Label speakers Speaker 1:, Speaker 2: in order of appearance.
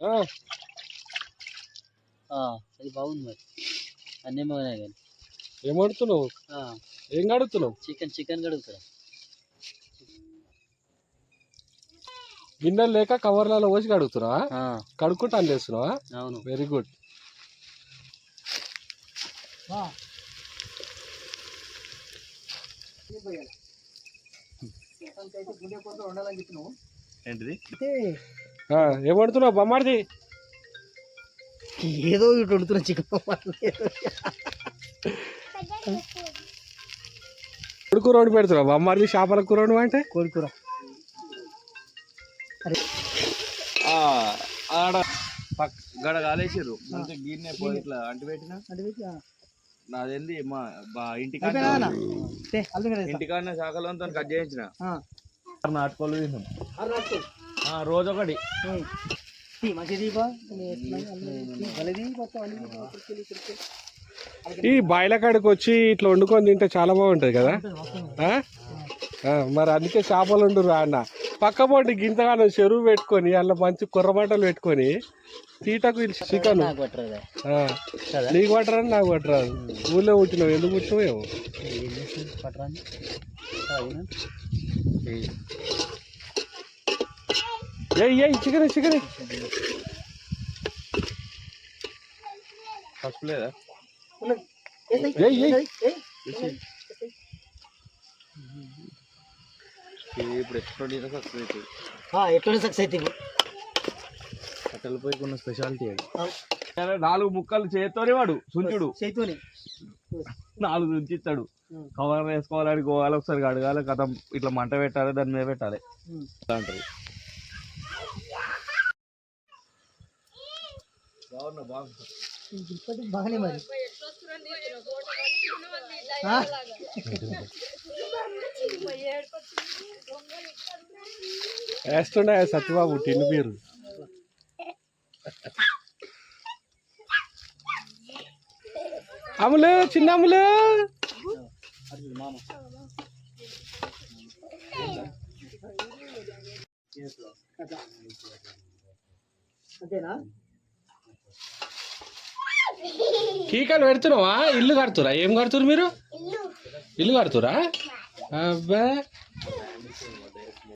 Speaker 1: ఆ,
Speaker 2: ఆ, అది బాగుంది మరి. అన్నీ బాగున్నాయి కానీ.
Speaker 1: ఏం అడుగుతున్నావు ఏం కడుగుతున్నావు?
Speaker 2: చికెన్ చికెన్ కడుగుతారా
Speaker 1: గిన్నెలు లేక కవర్లలో పోసి కడుగుతున్నావా?
Speaker 2: ఆ,
Speaker 1: కడుక్కుంటా అని చేస్తున్నావా?
Speaker 2: అవును.
Speaker 1: వెరీ గుడ్
Speaker 3: ఏంటిది?
Speaker 1: ఏం బొమ్మాడిది?
Speaker 2: ఏదో ఇటు వండుతున్న చికెన్
Speaker 1: కోడి కూర వండి పెడుతున్నావు బొమ్మాడిది చేపల కూర వండు అంటే?
Speaker 2: కోడికూర
Speaker 3: ఆ, ఆడ గడ కాలేసిర్రు. మంచిగా గిన్నె పోయి ఇట్లా అంటు పెట్టిన నాదేంది మా బా ఇంటికాడ ఇంటికాడ శాఖలంతా కట్ చేయించిన. నాటుకోలు తిన్నాం. ఆ, రోజు ఒకటి
Speaker 1: ఈ బాయిల కాడికి వచ్చి ఇట్లా వండుకొని తింటే చాలా బాగుంటది కదా? ఆ? ఆ, మరి అందుకే చేపలు వండురు అన్న. పక్క పోటీ గింతగానో చెరువు పెట్టుకొని అందులో మంచి కుర్రబట్టలు పెట్టుకొని తీటకు చికెన్.
Speaker 2: నాకు
Speaker 1: పట్టరని నాకు పట్టరాదు ఊళ్ళో పుట్టినావు ఎందుకు పుట్టినావు ఏమో? Chicken chicken.
Speaker 3: ఫస్ట్ లేదా?
Speaker 1: ఏయ్ ఏయ్.
Speaker 3: ఇప్పుడు సక్సెస్ అవుతుంది.
Speaker 2: ఎట్లా సక్సెస్ అయితే
Speaker 3: కట్టెల పోయి ఉన్న స్పెషాలిటీ అది. నాలుగు ముక్కలు చేత్తోనే వాడు సుంచుడు. నాలుగు ఉంచిస్తాడు కవర్ వేసుకోవాలని గోవాలి ఒకసారి అడగాలి కథం ఇట్లా మంట పెట్టాలి దాని మీద పెట్టాలి. అంటారు
Speaker 2: బాగానే మరి.
Speaker 1: వేస్తుండే సత్యబాబు? టిన్ను పేరు అమ్ములు చిన్న అమ్ములు
Speaker 2: అంతేనా
Speaker 1: కీకాలు పెడుతున్నావా? ఇల్లు కడుతురా? ఏం కడుతురు మీరు? ఇల్లు. కడుతురా అబ్బా.